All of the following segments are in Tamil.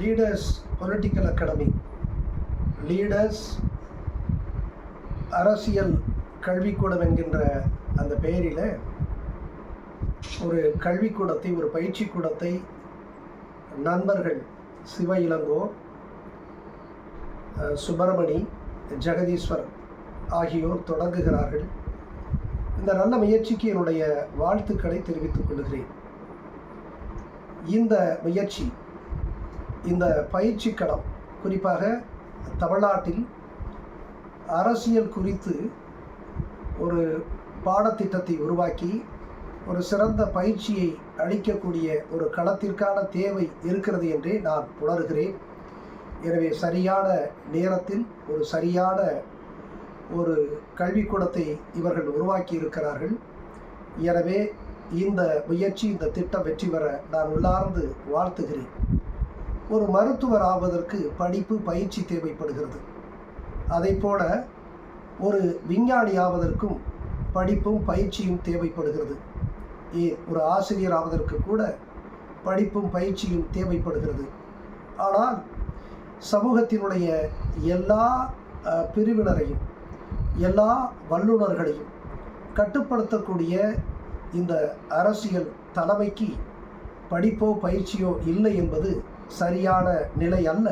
லீடர்ஸ் பொலிட்டிக்கல் அகாடமி லீடர்ஸ் அரசியல் கல்விக்கூடம் என்கின்ற அந்த பெயரில் ஒரு கல்விக்கூடத்தை ஒரு பயிற்சி கூடத்தை நண்பர்கள் சிவ இளங்கோ சுப்பிரமணி ஜெகதீஸ்வர் ஆகியோர் தொடங்குகிறார்கள். இந்த நல்ல முயற்சிக்கு என்னுடைய வாழ்த்துக்களை தெரிவித்துக் கொள்கிறேன். இந்த முயற்சி இந்த பயிற்சி களம் குறிப்பாக தமிழ்நாட்டில் அரசியல் குறித்து ஒரு பாடத்திட்டத்தை உருவாக்கி ஒரு சிறந்த பயிற்சியை அளிக்கக்கூடிய ஒரு களத்திற்கான தேவை இருக்கிறது என்றே நான் உணர்கிறேன். எனவே சரியான நேரத்தில் ஒரு சரியான ஒரு கல்விக்கூடத்தை இவர்கள் உருவாக்கி இருக்கிறார்கள். எனவே இந்த முயற்சி இந்த திட்டம் வெற்றி பெற நான் உள்ளார்ந்து வாழ்த்துகிறேன். ஒரு மருத்துவர் ஆவதற்கு படிப்பு பயிற்சி தேவைப்படுகிறது. அதை போல ஒரு விஞ்ஞானி ஆவதற்கும் படிப்பும் பயிற்சியும் தேவைப்படுகிறது. ஏ ஒரு ஆசிரியர் ஆவதற்கு கூட படிப்பும் பயிற்சியும் தேவைப்படுகிறது. ஆனால் சமூகத்தினுடைய எல்லா பிரிவினரையும் எல்லா வல்லுநர்களையும் கட்டுப்படுத்தக்கூடிய இந்த அரசியல் தலைமைக்கு படிப்போ பயிற்சியோ இல்லை என்பது சரியான நிலை அல்ல.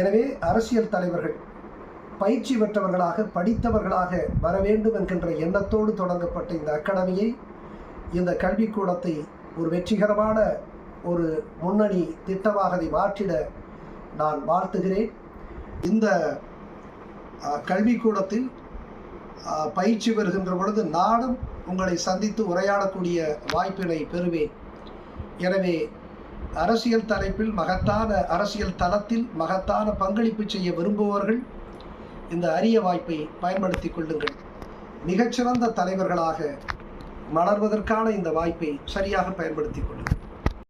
எனவே அரசியல் தலைவர்கள் பயிற்சி பெற்றவர்களாக படித்தவர்களாக வர வேண்டும் என்கின்ற எண்ணத்தோடு தொடங்கப்பட்ட இந்த அகாடமியை இந்த கல்விக்கூடத்தை ஒரு வெற்றிகரமான ஒரு முன்னணி திட்டமாக அதை மாற்றிட நான் வாழ்த்துகிறேன். இந்த கல்விக்கூடத்தில் பயிற்சி பெறுகின்ற பொழுது நானும் உங்களை சந்தித்து உரையாடக்கூடிய வாய்ப்பினை பெறுவேன். எனவே அரசியல் தலைப்பில் மகத்தான அரசியல் தளத்தில் மகத்தான பங்களிப்பு செய்ய விரும்புபவர்கள் இந்த அரிய வாய்ப்பை பயன்படுத்திக் கொள்ளுங்கள். மிகச்சிறந்த தலைவர்களாக மலர்வதற்கான இந்த வாய்ப்பை சரியாக பயன்படுத்திக் கொள்ளுங்கள்.